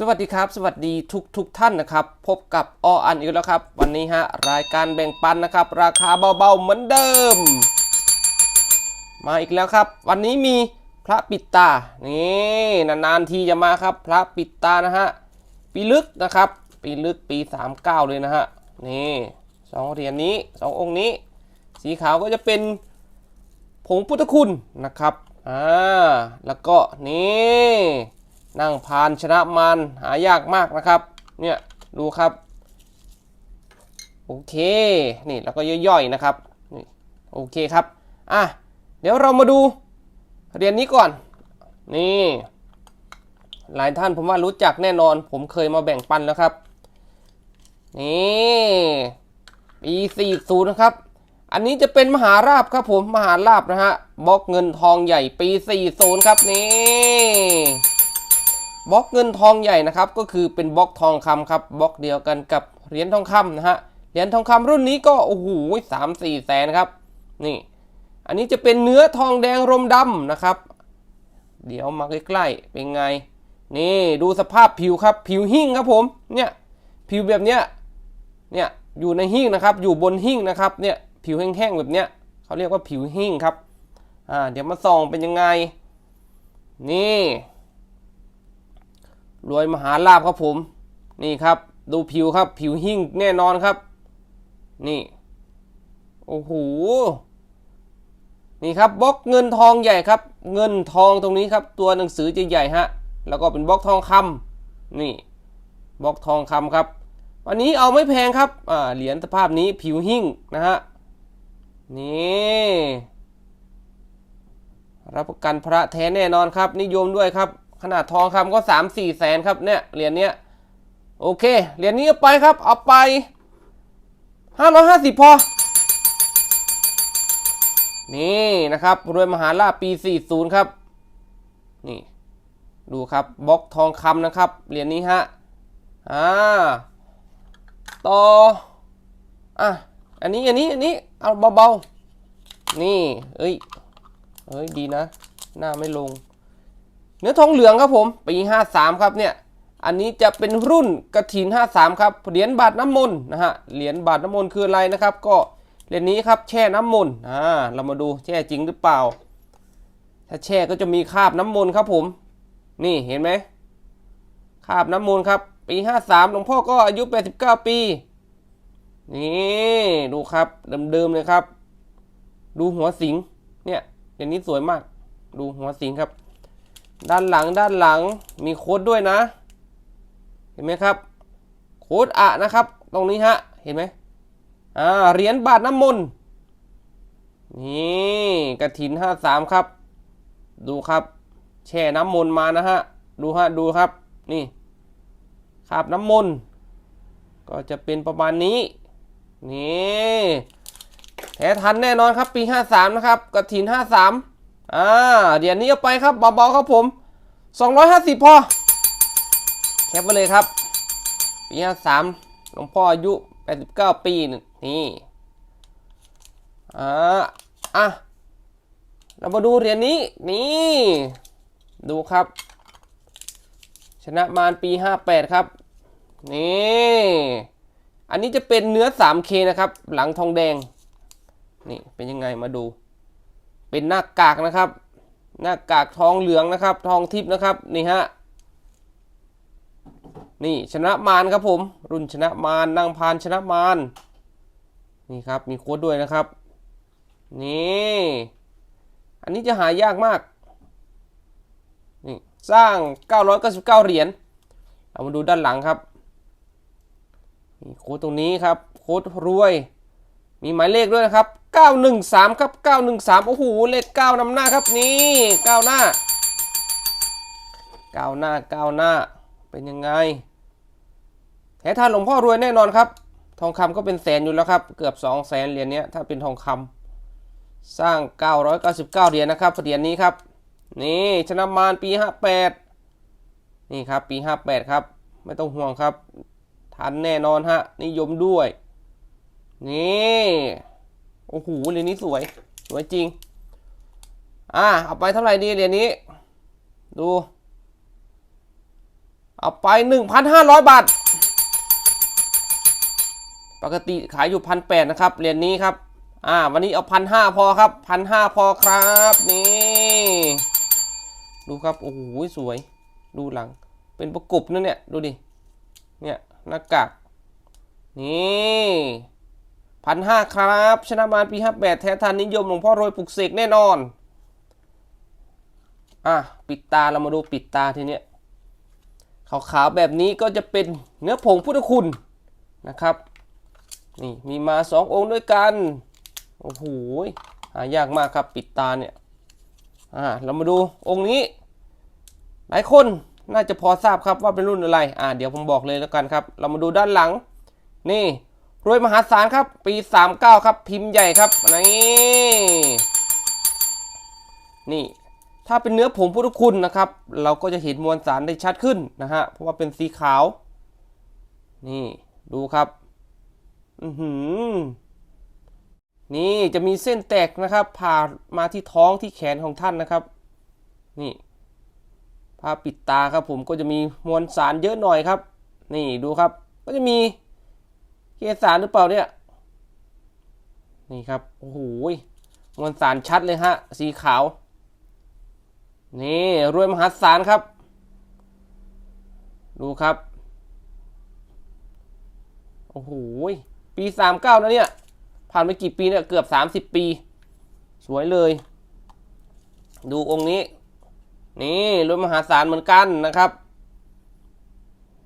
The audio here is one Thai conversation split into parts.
สวัสดีครับ สวัสดีทุกทุกท่านนะครับ พบกับออันอีกแล้วครับ วันนี้ฮะรายการแบ่งปันนะครับ ราคาเบาๆเหมือนเดิม มาอีกแล้วครับ วันนี้มีพระปิดตานี่นานๆทีจะมาครับ พระปิดตานะฮะปีลึกนะครับ ปีลึกปี 39 เลยนะฮะนี่สองเหรียญนี้สององค์นี้ สีขาวก็จะเป็นผงพุทธคุณนะครับอ่าแล้วก็นี่ นั่งพานชนะมารหายากมากนะครับ เนี่ยดูครับ โอเค นี่แล้วก็ย่อยๆนะครับนี่โอเคครับ อะ เดี๋ยวเรามาดูเหรียนนี้ก่อน นี่ หลายท่านผมว่ารู้จักแน่นอน ผมเคยมาแบ่งปันแล้วครับ นี่ปี40นะครับ อันนี้จะเป็นมหาราบครับผม มหาราบนะฮะ บล็อกเงินทองใหญ่ปี40ครับนี่ บล็อกเงินทองใหญ่นะครับก็คือเป็นบล็อกทองคำครับบล็อกเดียวกันกับเหรียญทองคำนะฮะเหรียญทองคำรุ่นนี้ก็โอ้โหสามสี่แสนครับนี่ อันนี้จะเป็นเนื้อทองแดงรมดำนะครับ เดี๋ยวมาใกล้ๆเป็นไง นี่ดูสภาพผิวครับผิวหิ้งครับผมเนี่ยผิวแบบเนี้ยเนี่ยอยู่ในหิ้งนะครับอยู่บนหิ้งนะครับเนี่ยผิวแห้งๆแบบเนี้ยเขาเรียกว่าผิวหิ้งครับอ่าเดี๋ยวมาส่องเป็นยังไง นี่ รวยมหาลาภครับผม นี่ครับ ดูผิวครับ ผิวหิ้งแน่นอนครับ นี่ โอ้โห นี่ครับบล็อกเงินทองใหญ่ครับ เงินทองตรงนี้ครับ ตัวหนังสือจะใหญ่ฮะ แล้วก็เป็นบล็อกทองคำนี่บล็อกทองคำครับ วันนี้เอาไม่แพงครับ อ่า เหรียญสภาพนี้ผิวหิ้งนะฮะ นี่รับประกันพระแท้แน่นอนครับ นิยมด้วยครับ ขนาดทองคำก็3 4แสนครับเนี่ยเหรียญเนี้ยโอเคเหรียญนี้เอาไปครับ เอาไป550พอ นี่นะครับรวยมหาลาปี40ครับ นี่ ดูครับบล็อกทองคำนะครับเหรียญนี้ฮะอ่าต่ออะอันนี้อันนี้อันนี้เอาเบาๆนี่ เอ้ยเอ้ยดีนะ หน้าไม่ลง เนื้อทองเหลืองครับผม ปี 53 ครับเนี่ย อันนี้จะเป็นรุ่นกระถิน 53 ครับ เหรียญบาทน้ำมนต์นะฮะ เหรียญบาทน้ำมนต์คืออะไรนะครับ ก็เหรียญนี้ครับแช่น้ำมนต์อ่า เรามาดูแช่จริงหรือเปล่า ถ้าแช่ก็จะมีคราบน้ำมนต์ครับผม นี่เห็นไหมคราบน้ำมนต์ครับ ปี 53 หลวงพ่อก็อายุ 89 ปี นี่ดูครับเดิมๆเลยครับ ดูหัวสิง เนี่ยอย่างนี้สวยมาก ดูหัวสิงครับ ด้านหลังด้านหลังมีโค้ดด้วยนะ เห็นไหมครับ โค้ดอะนะครับ ตรงนี้ฮะ เห็นไหมอ่าเหรียญบาทน้ำมนต์นี่กระถิน53ครับ ดูครับ แช่น้ำมนต์มานะฮะ ดูฮะ ดูครับ นี่คาบน้ำมนต์ก็จะเป็นประมาณนี้ นี่แท้ทันแน่นอนครับปี 53 นะครับกระถิน 53 อ่าเดี๋ยวนี้เอาไปครับเบาๆครับผม 250 พอ แคปไปเลยครับ ปี53หลวงพ่ออายุ 89 ปีนี่อ่าอะเรามาดูเหรียญนี้นี่ ดูครับ ชนะมารปี 58 ครับ นี่ อันนี้จะเป็นเนื้อ 3K นะครับ หลังทองแดง นี่เป็นยังไงมาดู เป็นหน้ากากนะครับ หน้ากากทองเหลืองนะครับ ทองทิพย์นะครับนี่ฮะนี่ชนะมารครับผม รุ่นชนะมารนั่งพานชนะมารนี่ครับมีโค้ดด้วยนะครับนี่อันนี้จะหายากมากนี่สร้าง 999 เหรียญเรามาดูด้านหลังครับมีโค้ดตรงนี้ครับ โค้ดรวย มีหมายเลขด้วยนะครับ 913 ครับ 913 โอ้โห เลข 9นำหน้าครับนี่ก้าวหน้าก้าวหน้าก้าวหน้า เป็นยังไงแท้ทานหลวงพ่อรวยแน่นอนครับ ทองคำก็เป็นแสนอยู่แล้วครับ เกือบ2 0 0แสนเหรียญนี้ถ้าเป็นทองคำสร้าง 999 เหรียญนะครับเหรียญนี้ครับ นี่ชนะมารปี 58 นี่ครับปี 58 ครับ ไม่ต้องห่วงครับทันแน่นอนฮะ นิยมด้วย นี่โอ้โหเหรียญนี้สวย สวยจริง อ่าเอาไปเท่าไหร่ดีเหรียญนี้ ดู เอาไป 1,500 บาท ปกติขายอยู่พันแนะครับ เหรียญนี้ครับ อ่า วันนี้เอาพันห้าพอครับพันห้าพอครับ นี่ ดูครับ โอ้โห สวย ดูหลัง เป็นประกบนั่นเนี่ย ดูดิ เนี่ยหน้ากาก นี่ พันห้าครับ ชนะมารปีห้าแปดแท้ทานนิยมหลวงพ่อโรยปลุกเสกแน่นอน อะ ปิดตาเรามาดูปิดตาทีเนี้ยขาวๆแบบนี้ก็จะเป็นเนื้อผงพุทธคุณนะครับนี่มีมาสององค์ด้วยกัน โอ้โหหายากมากครับปิดตาเนี่ยอ่าเรามาดูองค์นี้ หลายคนน่าจะพอทราบครับว่าเป็นรุ่นอะไร อ่าเดี๋ยวผมบอกเลยแล้วกันครับ เรามาดูด้านหลัง นี่ รวยมหาศาลครับ ปี 39 ครับ พิมพ์ใหญ่ครับนี่นี่ ถ้าเป็นเนื้อผงพุทธคุณนะครับ เราก็จะเห็นมวลสารได้ชัดขึ้นนะฮะ เพราะว่าเป็นสีขาว นี่ดูครับ อือหือนี่จะมีเส้นแตกนะครับผ่ามาที่ท้องที่แขนของท่านนะครับ นี่ผ้าปิดตาครับผมก็จะมีมวลสารเยอะหน่อยครับ นี่ดูครับ ก็จะมี เกสารหรือเปล่าเนี่ย นี่ครับ โอ้โหมวลสารชัดเลยฮะ สีขาว นี่รวยมหาศาลครับ ดูครับ โอ้โห ปีสามเก้านะเนี่ย ผ่านไปกี่ปีเนี่ย เกือบสามสิบปี สวยเลย ดูองค์นี้ นี่รวยมหาศาลเหมือนกันนะครับ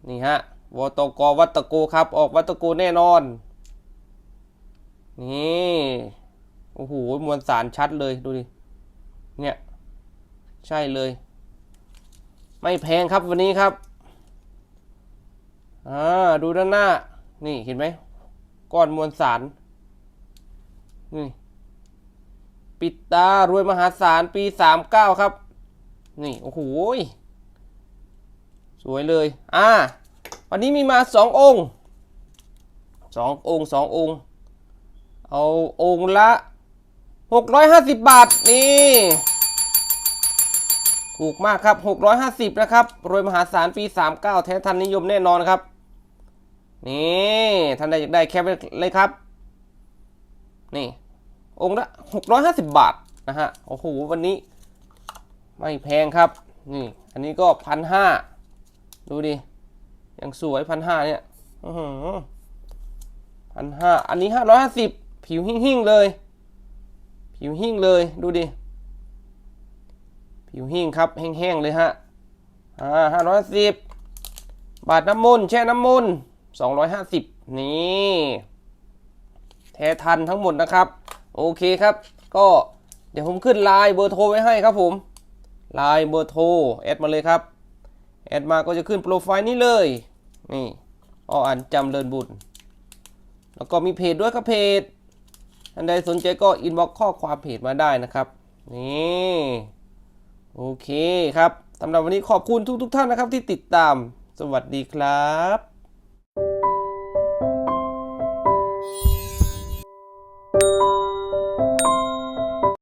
นี่ฮะ วตกวัตโกครับ ออกวัตโกแน่นอน นี่โอ้โหมวลสารชัดเลยดูดิ เนี่ย ใช่เลย ไม่แพงครับวันนี้ครับอ่าดูด้านหน้า นี่เห็นไหมก้อนมวลสาร นี่ ปิดตารวยมหาศาลปีสามเก้าครับ นี่ โอ้โหสวยเลย อ่า วันนี้มีมาสององค์สององค์สององค์ เอาองค์ละหกร้อยห้าสิบบาท นี่ ถูกมากครับ650นะครับ รวยมหาศาลปี39แท้ทันนิยมแน่นอนครับ นี่ท่านใดอยากได้แคปเลยครับ นี่ องค์ละ650บาทนะฮะ โอ้โห วันนี้ ไม่แพงครับ นี่ อันนี้ก็พันห้าดูดิ ยังสวยพันห้าเนี่ยพันห้าอันนี้ห้าร้อยห้าสิบผิวหิ่งๆเลย ผิวหิ่งเลยดูดิ ผิวหิ่งครับแห้งๆเลยฮะอ่าห้าร้อยสิบบาทน้ำมนต์แช่น้ำมนต์สองร้อยห้าสิบนี่แท้ทันทั้งหมดนะครับ โอเคครับ ก็เดี๋ยวผมขึ้นไลน์เบอร์โทรไว้ให้ครับผมไลน์เบอร์โทรแอดมาเลยครับ แอดมาก็จะขึ้นโปรไฟล์นี้เลย นี่อ้ออันจำเลินบุญ แล้วก็มีเพจด้วยครับเพจท่านใดสนใจก็อินบ็อกข้อความเพจมาได้นะครับ นี่โอเคครับสำหรับวันนี้ขอบคุณทุกๆทท่านนะครับที่ติดตาม สวัสดีครับ